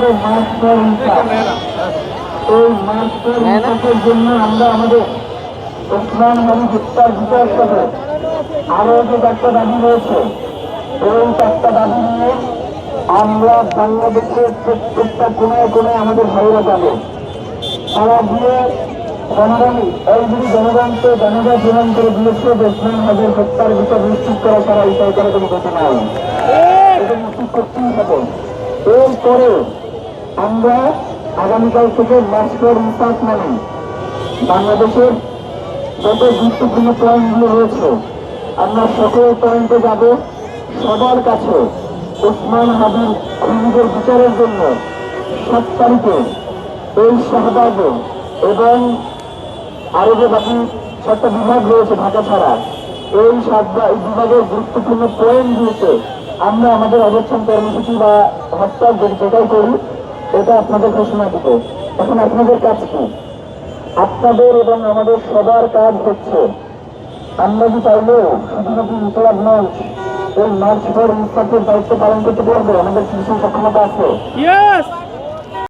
এই ইনসাফের জন্য আমরা আমাদের ওসমান হানি হত্যার বিচার করে আরও যে চারটা দাবি রয়েছে এই চারটা দাবি নিয়ে আমরা বাংলাদেশের প্রত্যেকটা কোনায় কোনায় আমাদের ভাইরা যাবে। তারা গিয়ে জনগণ এইগুলি জনগণকে জনগণ জীবন করে দিয়েছে ওসমান হাজির হত্যার বিচার নিশ্চিত করা ছাড়া এই সরকারের কোনো কথা নাই এটা নিশ্চিত করতেই হবে। এরপরে আমরা আগামীকাল থেকে ফর ইনসাফ মানে বাংলাদেশের যত গুরুত্বপূর্ণ পয়েন্টগুলো রয়েছে, আমরা সকল পয়েন্টে যাব। সবার কাছে ওসমান হাবির খুনিদের বিচারের জন্য সাত তারিখে এই শাহবাগে এবং আরও যে বাকি সাতটা বিভাগ রয়েছে ঢাকা ছাড়া, এই এই বিভাগের গুরুত্বপূর্ণ পয়েন্টগুলোতে আমরা আমাদের অবস্থান কর্মসূচি বা হত্যা যেটাই করি এটা আপনাদের ঘোষণা দিত এখন আপনাদের কাজ কি? আপনাদের এবং আমাদের সবার কাজ হচ্ছে, আমরা কি চাইলেও শুধুমাত্র ইনকলাব নয়, এই মার্চ ফর ইনসাফের দায়িত্ব পালন করতে পারব? আমাদের কিছু সক্ষমতা আছে!